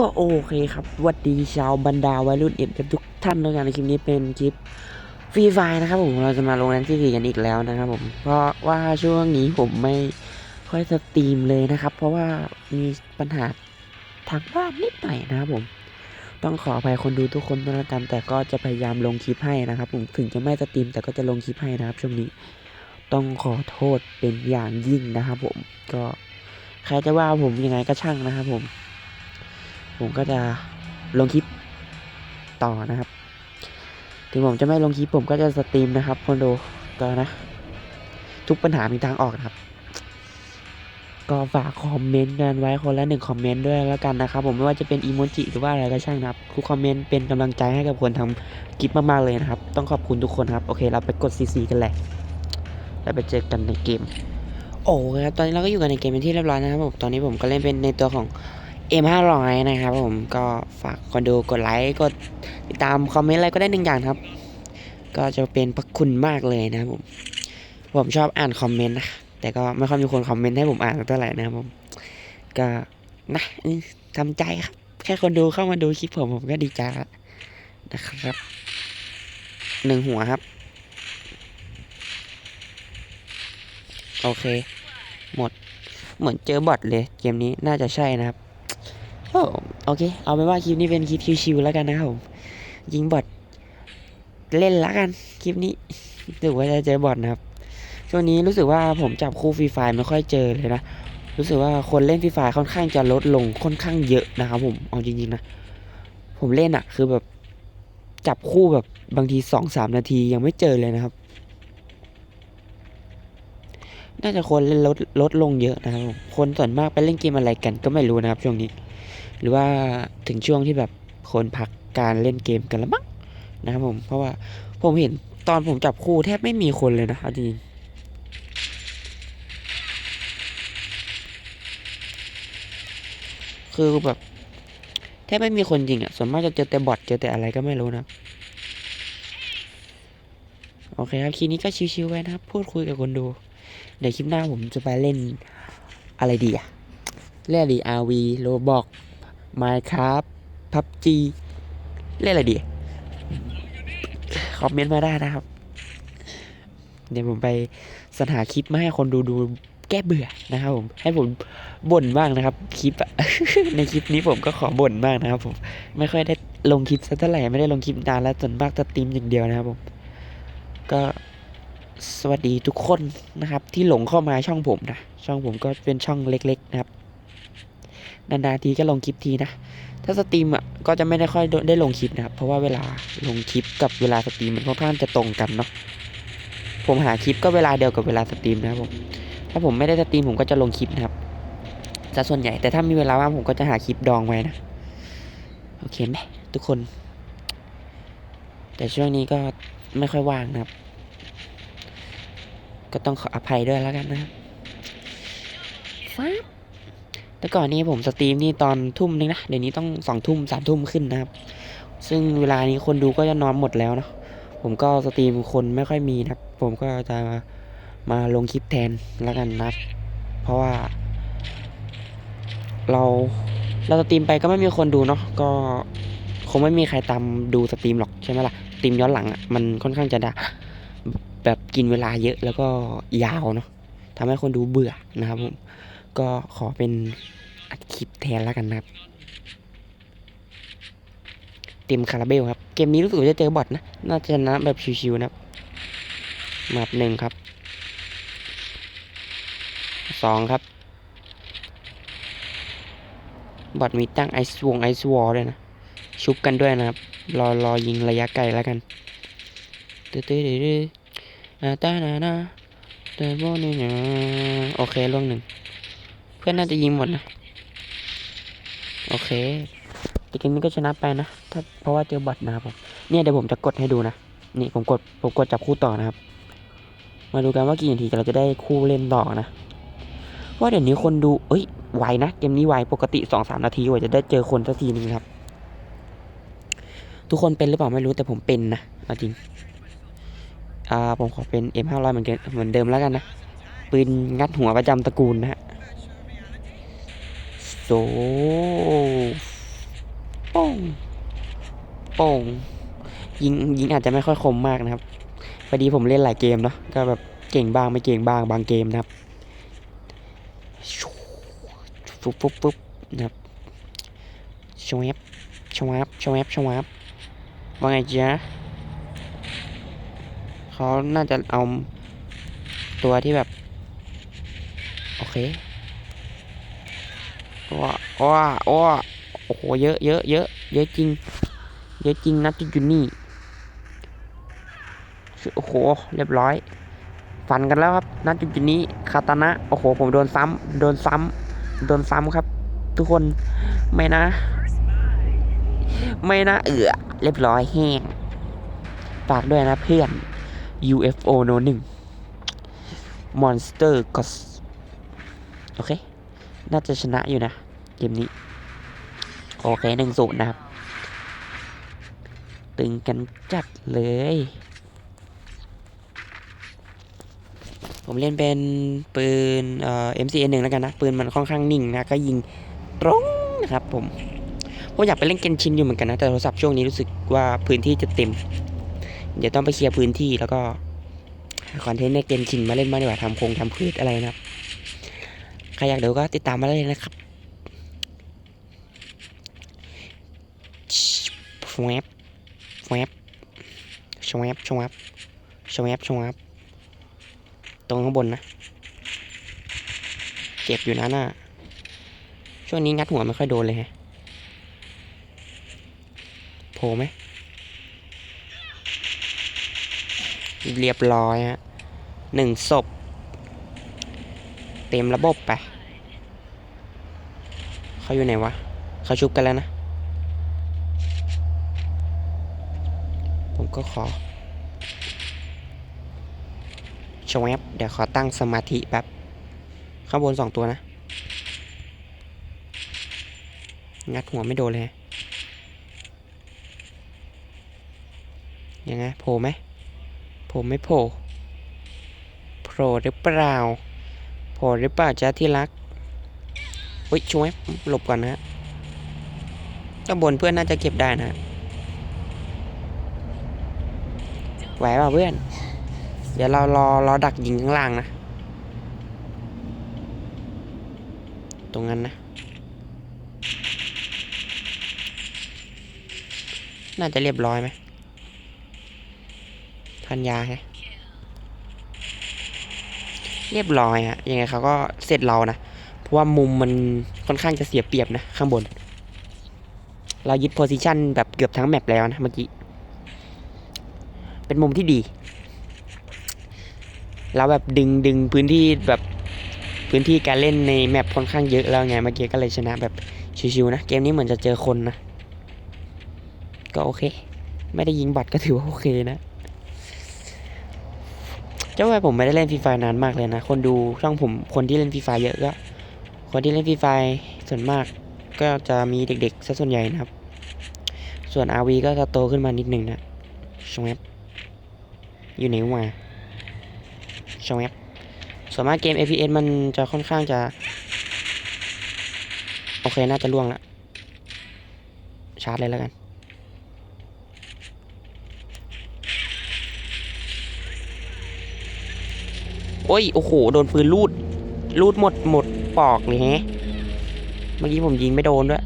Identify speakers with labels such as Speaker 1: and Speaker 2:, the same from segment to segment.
Speaker 1: ก็โอเคครับสวัสดีชาวบรรดาวัยรุ่นเอ็มทุกท่านด้วยกันในคลิปนี้เป็นคลิปฟรีไฟนะครับผมเราจะมาลงแรงที่สี่กันอีกแล้วนะครับผมเพราะว่าช่วงนี้ผมไม่ค่อยสตรีมเลยนะครับ เพราะว่ามีปัญหาทางบ้านนิดหน่อยนะครับผม ต้องขออภัยคนดูทุกคนด้วยละกันแต่ก็จะพยายามลงคลิปให้นะครับ ผมถึงจะไม่สตรีมแต่ก็จะลงคลิปให้นะครับ ช่วงนี้ต้องขอโทษเป็นอย่างยิ่งนะครับ ผมก็ใครจะว่าผมยังไงก็ช่างนะครับผม ผมก็จะลงคลิปต่อนะครับ ถึงผมจะไม่ลงคลิปผมก็จะสตรีมนะครับคนดูก็นะ ทุกปัญหามีทางออกนะครับ ก็ฝากคอมเมนต์กันไว้คนละหนึ่งคอมเมนต์ด้วยแล้วกันนะครับ ผมไม่ว่าจะเป็นอีโมจิหรือว่าอะไรก็ช่างนะครับทุกคอมเมนต์เป็นกำลังใจให้กับคนทำคลิปมากๆเลยนะครับ ต้องขอบคุณทุกคนครับ โอเค เราไปกดซีซีกันเลยแล้วไปเจอกันในเกม โอ้ครับตอนนี้เราก็อยู่กันในเกมเป็นที่เรียบร้อยนะครับผมตอนนี้ผมก็เล่นเป็นในตัวของ M 5 0 0 นะครับผมก็ฝากคนดูกดไลค์กดติดตามคอมเมนต์อะไรก็ได้หนึ่งอย่างครับ ก็จะเป็นพระคุณมากเลยนะครับผมผมชอบอ่านคอมเมนต์นะแต่ก็ไม่ค่อยมีคนคอมเมนต์ให้ผมอ่านเท่าไหร่นะครับผมก็นะทำใจครับ แค่คนดูเข้ามาดูคลิปผมผมก็ดีใจแล้วนะครับหนึ่งหัวครับ โอเค หมด เหมือนเจอบอทเลย เกมนี้น่าจะใช่นะครับ โอเค เอาเป็นว่าคลิปนี้เป็นคลิปชิวๆแล้วกันนะครับผมยิงบอทเล่นละกันคลิปนี้รู้สึกว่าจะเจอบอทนะครับช่วงนี้รู้สึกว่าผมจับคู่ฟรีไฟไม่ค่อยเจอเลยนะรู้สึกว่าคนเล่นฟรีไฟค่อนข้างจะลดลงค่อนข้างเยอะนะครับผมเอาจริงๆนะผมเล่นอะคือแบบจับคู่แบบบางทีสองสามนาทียังไม่เจอเลยนะครับ น่าจะคนเล่นลดลดลงเยอะนะครับผมคนส่วนมากไปเล่นเกมอะไรกันก็ไม่รู้นะครับช่วงนี้ หรือว่าถึงช่วงที่แบบคนพักการเล่นเกมกันแล้วมั้งนะครับผมเพราะว่าผมเห็นตอนผมจับคู่แทบไม่มีคนเลยนะเอาจริงคือแบบแทบไม่มีคนจริงอะ่ะส่วนมากจะเจอแต่บอทเจอแต่อะไรก็ไม่รู้นะโอเคครับคลิปนี้ก็ชิวๆไว้นะครับ พูดคุยกับคนดู เดี๋ยวคลิปหน้าผมจะไปเล่นอะไรดีอะเล่นอะไรดี RV Roblox Minecraft PUBG เล่นอะไรดี คอมเมนต์มาได้นะครับ เดี๋ยวผมไปสรรหาคลิปมาให้คนดูดูแก้เบื่อนะครับผมให้ผมบ่นบ้างนะครับ คลิปในคลิปนี้ผมก็ขอบ่นบ้างนะครับผมไม่ค่อยได้ลงคลิปสักเท่าไหร่ไม่ได้ลงคลิปนานแล้วส่วนมากจะตรีมอย่างเดียวนะครับผมก็สวัสดีทุกคนนะครับ ที่หลงเข้ามาช่องผมนะช่องผมก็เป็นช่องเล็ก ๆ นะครับ นานๆทีก็ลงคลิปทีนะ ถ้าสตรีมอะก็จะไม่ได้ค่อยได้ลงคลิปนะครับ เพราะว่าเวลาลงคลิปกับเวลาสตรีมมันค่อนข้างจะตรงกันเนาะ ผมหาคลิปก็เวลาเดียวกับเวลาสตรีมนะครับผม ถ้าผมไม่ได้สตรีมผมก็จะลงคลิปนะครับจะส่วนใหญ่แต่ถ้ามีเวลาว่างผมก็จะหาคลิปดองไว้นะ โอเคไหมทุกคน แต่ช่วงนี้ก็ไม่ค่อยว่างนะครับ ก็ต้องขออภัยด้วยแล้วกันนะครับฟ้า แต่ก่อนนี้ผมสตรีมนี่ตอนทุ่มนึงนะ เดี๋ยวนี้ต้องสองทุ่มสามทุ่มขึ้นนะครับ ซึ่งเวลานี้คนดูก็จะนอนหมดแล้วเนาะ ผมก็สตรีมคนไม่ค่อยมีนะครับ ผมก็จะมาลงคลิปแทนแล้วกันนะครับ เพราะว่า เราเราสตรีมไปก็ไม่มีคนดูเนาะ ก็คงไม่มีใครตามดูสตรีมหรอกใช่ไหมล่ะสตรีมย้อนหลังอะ่ะมันค่อนข้างจะดะแบบกินเวลาเยอะแล้วก็ยาวเนาะทำให้คนดูเบื่อนะครับผม ก็ขอเป็นอัดคลิปแทนแล้วกันนะครับ เต็มคาราเบลครับ เกมนี้รู้สึกจะเจอบอทนะ น่าจะชนะแบบชิวๆนะครับมาหนึ่งครับ สองครับ บอทมีตั้งไอซ์วงไอซ์วอลด้วยนะ ชุบกันด้วยนะครับ รอรอยิงระยะไกลแล้วกันตื้อตื้อตื้อตาตานานาเดินโบนี่นะโอเคล่วงหนึ่ง เพื่อนน่าจะยิงหมดนะ โอเคแต่เกมนี้ก็ชนะไปนะ ถ้าเพราะว่าเจอบอทนะครับผมเนี่ยเดี๋ยวผมจะกดให้ดูนะ นี่ผมกดผมกดจับคู่ต่อนะครับ มาดูกันว่ากี่นาทีเราจะได้คู่เล่นต่อนะเพราเดี๋ยวนี้คนดูเอ้ย ไวนะ เกมนี้ไว ปกติสองสามนาทีกว่าจะได้เจอคนสักทีนึงครับ ทุกคนเป็นหรือเปล่าไม่รู้แต่ผมเป็นนะจริง อ่าผมขอเป็น M500 เหมือนกันเหมือนเดิมแล้วกันนะ ปืนงัดหัวประจำตระกูลนะฮะ โซงโป่งยิงยิงอาจจะไม่ค่อยคมมากนะครับพอดีผมเล่นหลายเกมเนาะก็แบบเก่งบ้างไม่เก่งบ้างบางเกมนะครับฟุ๊บฟุ๊บฟุ๊บนะครับชวบชวบชวบชวบว่าไงจ๊ะเขาน่าจะเอาตัวที่แบบ โอเค ว้าว้าว้าโอ้โหเยอะเยอะเยอะเยอะจริง เยอะจริงนะจุจุนี่โอ้โห เรียบร้อย ฟันกันแล้วครับนัดจุจุนี้คาตานะ โอ้โห ผมโดนซ้ำโดนซ้ำโดนซ้ำครับ ทุกคน ไม่นะ ไม่นะ เอือเรียบร้อยแห้งฝากด้วยนะเพื่อน UFO โนหนึ่ง Monster g o s โอเค น่าจะชนะอยู่นะ เกมนี้ โอเคหนึ่งศูนย์นะครับ ตึงกันจัดเลย ผมเล่นเป็นปืนเอ่อ MCN หนึ่งแล้วกันนะ ปืนมันค่อนข้างนิ่งนะ ก็ยิงตรงนะครับผมผมอยากไปเล่นเกนชินอยู่เหมือนกันนะ แต่โทรศัพท์ช่วงนี้รู้สึกว่าพื้นที่จะเต็ม เดี๋ยวต้องไปเคลียร์พื้นที่แล้วก็คอนเทนต์ในเกนชินมาเล่นมากดีกว่าทำโครงทำพืชอะไรนะครับ ใครอยากดูก็ติดตามมาได้เลยนะครับช วบชวบชวบชวบชวบชวบตรงข้างบนนะ เจ็บอยู่นะน่ะช่วงนี้งัดหัวไม่ค่อยโดนเลยฮะโผล่ไหมเรียบร้อยฮะหนึ่งศพ เต็มระบบไป เขาอยู่ไหนวะ เขาชุบกันแล้วนะ ผมก็ขอชวบเดี๋ยวขอตั้งสมาธิแป๊บข้างบนสองตัวนะ งัดหัวไม่โดนเลย ยังไงโผล่ไหมโผล่ไม่โผล่โผล่หรือเปล่าโผล่หรือเปล่าจ้าที่รักอุ้ยช่วยหลบก่อนนะฮะข้างบนเพื่อนน่าจะเก็บได้นะฮะ ไหวเปล่าเพื่อน เดี๋ยวเรารอรอดักยิงข้างล่างนะ ตรงนั้นนะ น่าจะเรียบร้อยไหมทันยาแฮะเรียบร้อยฮะยังไงเขาก็เสร็จเรานะ เพราะว่ามุมมันค่อนข้างจะเสียเปรียบนะ ข้างบน เรายึดโพซิชันแบบเกือบทั้งแมปแล้วนะเมื่อกี้ เป็นมุมที่ดี เราแบบดึงดึงพื้นที่แบบพื้นที่การเล่นในแมปค่อนข้างเยอะแล้วไงเมื่อกี้ก็เลยชนะแบบชิวๆนะ เกมนี้เหมือนจะเจอคนนะ ก็โอเค ไม่ได้ยิงบัตรก็ถือว่าโอเคนะเจ้าว่าผมไม่ได้เล่นฟรีไฟนานมากเลยนะ คนดูช่องผมคนที่เล่นฟรีไฟเยอะก็คนที่เล่นฟรีไฟส่วนมากก็จะมีเด็กๆซะส่วนใหญ่นะครับ ส่วน RV ก็จะโตขึ้นมานิดนึงนะชงแอยู่ไหนวะชงแอปส่วนมากเกม FPS มันจะค่อนข้างจะ โอเค น่าจะล่วงละชาร์จเลยแล้วกัน โอ้ย โอ้โห โดนปืนลูด ลูดหมดหมดปอกเลยแฮะ เมื่อกี้ผมยิงไม่โดนด้วย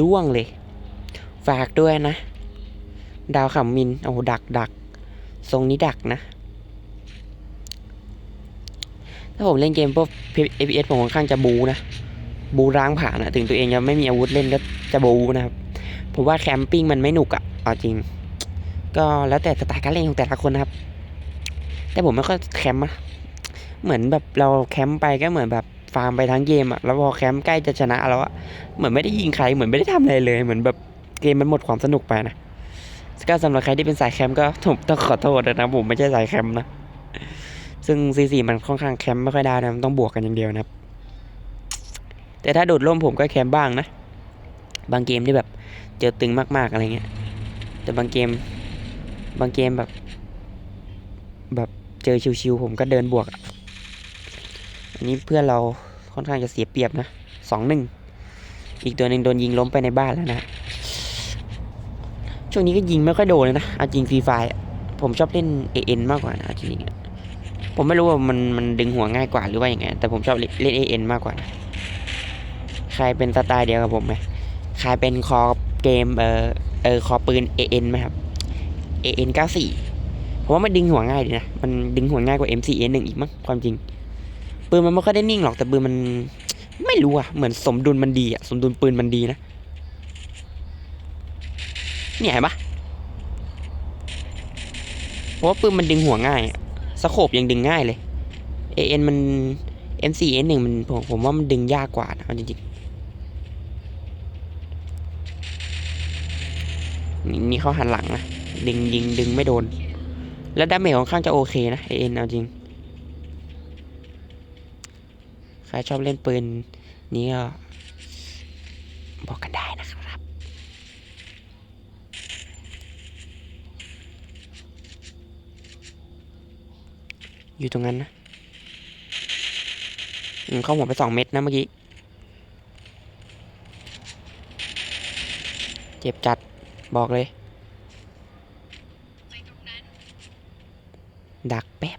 Speaker 1: ล่วงเลย ฝากด้วยนะ ดาวขำมินโอ้โหดักดัก ทรงนี้ดักนะ ถ้าผมเล่นเกมพวก FPS ผมค่อนข้างจะบูนะ บูร้างผ่านอะถึงตัวเองจะไม่มีอาวุธเล่นก็จะบูนะครับ ผมว่าแคมปิ้งมันไม่หนุกอะเอาจริง ก็แล้วแต่สไตล์การเล่นของแต่ละคนนะครับ แต่ผมไม่ค่อยแคมป์อะเหมือนแบบเราแคมป์ไปก็เหมือนแบบฟาร์มไปทั้งเกมอะแล้วพอแคมป์ใกล้จะชนะแล้วอะเหมือนไม่ได้ยิงใคร เหมือนไม่ได้ทำอะไรเลย เหมือนแบบเกมมันหมดความสนุกไปนะ ก็สำหรับใครที่เป็นสายแคมป์ก็ผมต้องขอโทษด้วยนะผมไม่ใช่สายแคมป์นะ ซึ่งซีซีมันค่อนข้างแคมป์ไม่ค่อยได้นะมันต้องบวกกันอย่างเดียวนะครับ แต่ถ้าโดดร่มผมก็แคมป์บ้างนะ บางเกมที่แบบเจอตึงมากๆอะไรเงี้ย แต่บางเกม บางเกมแบบ แบบเจอชิวๆผมก็เดินบวกอะอันนี้เพื่อนเราค่อนข้างจะเสียเปรียบนะสองหนึ่งอีกตัวหนึ่งโดนยิงล้มไปในบ้านแล้วนะ ช่วงนี้ก็ยิงไม่ค่อยโดนเลยนะเอาจริงฟรีไฟผมชอบเล่น AN มากกว่านะเอาจริงผมไม่รู้ว่ามันมันดึงหัวง่ายกว่าหรือว่าอย่างไงแต่ผมชอบเล่น AN มากกว่านะใครเป็นสไตล์เดียวกับผมไหมใครเป็นคอเกมเออเออคอปืน AN ไหมครับ AN 94ผมว่ามันดึงหัวง่ายดีนะ มันดึงหัวง่ายกว่า MCN 1อีกมั้งความจริง ปืนมันไม่ค่อยได้นิ่งหรอกแต่ปืนมันไม่รู้อะเหมือนสมดุลมันดีอะสมดุลปืนมันดีนะ เนี่ยเห็นปะเพราะว่าปืนมันดึงหัวง่ายสโคบยังดึงง่ายเลย AN มัน M4 N1 มันผมผมว่ามันดึงยากกว่านะจริงๆนี่นี่เขาหันหลังนะดึงยิงดึงไม่โดน แล้วดาเมจค่อนข้างจะโอเคนะ AN เอาจริงใครชอบเล่นปืนนี้ก็บอกกันได้นะครับ อยู่ตรงนั้นนะอืมเข้าหัวไปสองเม็ดนะเมื่อกี้ เจ็บจัดบอกเลย ดักแป๊บ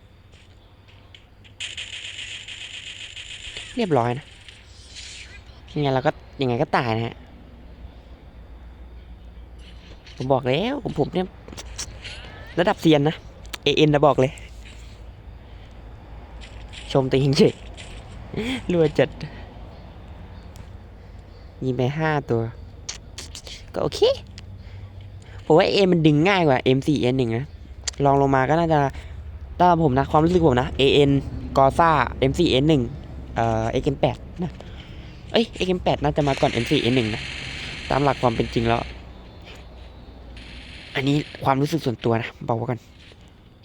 Speaker 1: เรียบร้อยนะ ยังไงเราก็ยังไงก็ตายนะฮะ ผมบอกแล้วผมผมเนี่ย ระดับเซียนนะ AN นะบอกเลย ชมตัวเองเฉยรัวจัดยิงไปห้าตัว ก็โอเคผมว่า A มันดึงง่ายกว่า M4N หนึ่งนะลองลงมาก็น่าจะถ้าผมนะความรู้สึกผมนะ AN กอซ่า M4N หนึ่งเอ่อ XM8 นะเอ้ย XM8 น่าจะมาก่อน M4N หนึ่งนะตามหลักความเป็นจริงแล้ว อันนี้ความรู้สึกส่วนตัวนะ บอกไว้ก่อน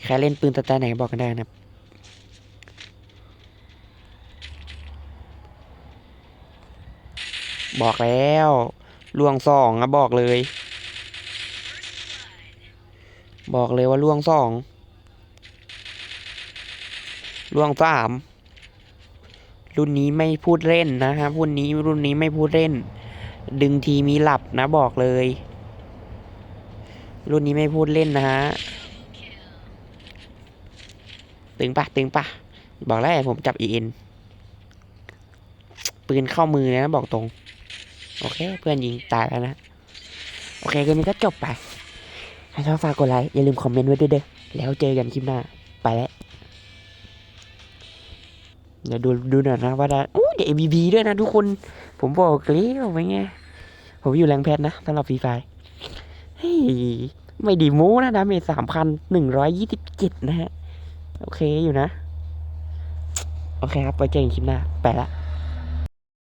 Speaker 1: ใครเล่นปืนสไตล์ไหนบอกกันได้นะครั บอกแล้วล่วงสองอะบอกเลย บอกเลยว่าล่วงสองล่วงสามรุ่นนี้ไม่พูดเล่นนะครับรุ่นนี้รุ่นนี้ไม่พูดเล่น ดึงทีมีหลับนะบอกเลย รุ่นนี้ไม่พูดเล่นนะฮะตึงปะตึงปะบอกแล้วผมจับเอ็นปืนเข้ามือเลยนะบอกตรง โอเค เพื่อนยิงตายแล้วนะ โอเคเกมนี้ก็จบไป ถ้าชอบฝากกดไลค์อย่าลืมคอมเมนต์ไว้ด้วยเด้อแล้วเจอกันคลิปหน้า ไปแล้ว เดี๋ยวดูดูหน่อยนะว่าได้โอ้เดี๋ยว MVP ด้วยนะทุกคน ผมบอกแล้วไปไงผมอยู่แรงแพทนะสำหรับฟรีไฟเฮ้ยไม่ดีม้นะดาเมจสามพันหนึ่งร้อยยี่สิบเจ็ดนะฮะ โอเคอยู่นะ โอเคครับ ไปเจอกันคลิปหน้า ไปละ